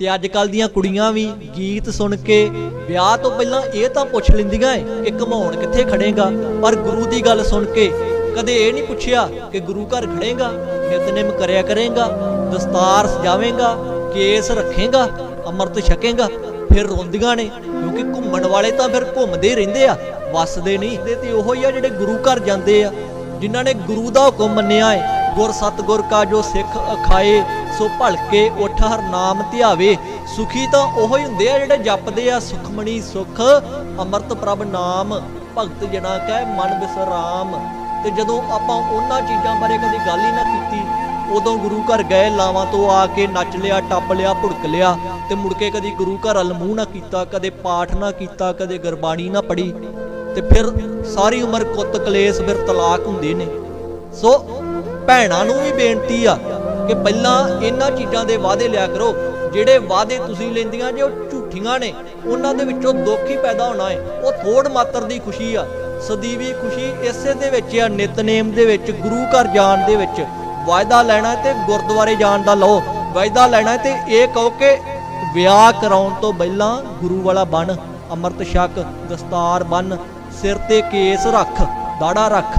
ਤੇ ਅੱਜ ਕੱਲ ਦੀਆਂ ਕੁੜੀਆਂ ਵੀ ਗੀਤ ਸੁਣ ਕੇ ਵਿਆਹ ਤੋਂ ਪਹਿਲਾਂ ਇਹ ਤਾਂ ਪੁੱਛ ਲੈਂਦੀਆਂ ਏ ਕਿ ਘਮਾਉਣ ਕਿੱਥੇ ਖੜੇਗਾ? ਪਰ ਗੁਰੂ ਦੀ ਗੱਲ ਸੁਣ ਕੇ ਕਦੇ ਇਹ ਨਹੀਂ ਪੁੱਛਿਆ ਕਿ ਗੁਰੂ ਘਰ ਖੜੇਗਾ? ਨਿਤਨੇਮ ਕਰਿਆ ਕਰੇਗਾ, ਦਸਤਾਰ ਸਜਾਵੇਂਗਾ, ਕੇਸ ਰੱਖੇਗਾ, ਅੰਮ੍ਰਿਤ ਛਕੇਗਾ, ਫਿਰ ਰੋਂਦੀਆਂ ਨੇ, ਕਿਉਂਕਿ ਘੁੰਮਣ ਵਾਲੇ ਤਾਂ ਫਿਰ ਘੁੰਮਦੇ ਹੀ ਰਹਿੰਦੇ ਆ, ਵੱਸਦੇ ਨਹੀਂ। ਤੇ ਤੇ ਹੀ ਆ ਜਿਹੜੇ ਗੁਰੂ ਘਰ ਜਾਂਦੇ ਆ, ਜਿਨ੍ਹਾਂ ਨੇ ਗੁਰੂ ਦਾ ਹੁਕਮ ਮੰਨਿਆ ਏ। ਗੁਰ ਸਤਗੁਰ ਕਾ ਜੋ ਸਿੱਖ ਅਖਾਏ, ਸੋ ਭਲਕੇ ਉਠ ਹਰ ਨਾਮ ਧਿਆਵੇ। ਸੁਖੀ ਤਾਂ ਉਹੋ ਹੀ ਹੁੰਦੇ ਆ ਜਿਹੜੇ ਜਪਦੇ ਆ, ਸੁਖਮਣੀ ਸੁਖ, ਅੰਮ੍ਰਿਤ ਪ੍ਰਭ ਨਾਮ, ਭਗਤ ਜਨਾ ਕੈ ਮਨ ਬਿਸਰਾਮ। ਤੇ ਜਦੋਂ ਆਪਾਂ ਉਹਨਾਂ ਚੀਜ਼ਾਂ ਬਾਰੇ ਕਦੇ ਗੱਲ ਹੀ ਨਾ ਕੀਤੀ, ਉਦੋਂ ਗੁਰੂ ਘਰ ਗਏ, ਲਾਵਾਂ ਤੋਂ ਆ ਕੇ ਨੱਚ ਲਿਆ, ਟੱਪ ਲਿਆ, ਭੁੜਕ ਲਿਆ, ਤੇ ਮੁੜ ਕੇ ਕਦੀ ਗੁਰੂ ਘਰ ਵੱਲ ਮੂੰਹ ਨਾ ਕੀਤਾ, ਕਦੇ ਪਾਠ ਨਾ ਕੀਤਾ, ਕਦੇ ਗੁਰਬਾਣੀ ਨਾ ਪੜ੍ਹੀ। ਤੇ ਫਿਰ ਸਾਰੀ ਉਮਰ ਕੁੱਤ ਕਲੇਸ਼, ਫਿਰ ਤਲਾਕ ਹੁੰਦੇ ਨੇ। ਸੋ ਭੈਣਾਂ ਨੂੰ ਵੀ ਬੇਨਤੀ ਆ ਕਿ ਪਹਿਲਾਂ ਇਹਨਾਂ ਚੀਜ਼ਾਂ ਦੇ ਵਾਅਦੇ ਲਿਆ ਕਰੋ। ਜਿਹੜੇ ਵਾਅਦੇ ਤੁਸੀਂ ਲੈਂਦੀਆਂ ਜੇ ਉਹ ਝੂਠੀਆਂ ਨੇ, ਉਹਨਾਂ ਦੇ ਵਿੱਚੋਂ ਦੁੱਖ ਹੀ ਪੈਦਾ ਹੋਣਾ ਹੈ ਉਹ ਥੋੜ ਮਾਤਰ ਦੀ ਖੁਸ਼ੀ ਆ। ਸਦੀਵੀ ਖੁਸ਼ੀ ਇਸੇ ਦੇ ਵਿੱਚ ਆ, ਨਿਤਨੇਮ ਦੇ ਵਿੱਚ, ਗੁਰੂ ਘਰ ਜਾਣ ਦੇ ਵਿੱਚ। ਵਾਅਦਾ ਲੈਣਾ ਤੇ ਗੁਰਦੁਆਰੇ ਜਾਣ ਦਾ ਲਓ। ਵਾਅਦਾ ਲੈਣਾ ਤੇ ਇਹ ਕਹੋ ਕਿ ਵਿਆਹ ਕਰਾਉਣ ਤੋਂ ਪਹਿਲਾਂ ਗੁਰੂ ਵਾਲਾ ਬਣ, ਅੰਮ੍ਰਿਤ ਛਕ, ਦਸਤਾਰ ਬੰਨ, ਸਿਰ ਤੇ ਕੇਸ ਰੱਖ, ਦਾੜਾ ਰੱਖ।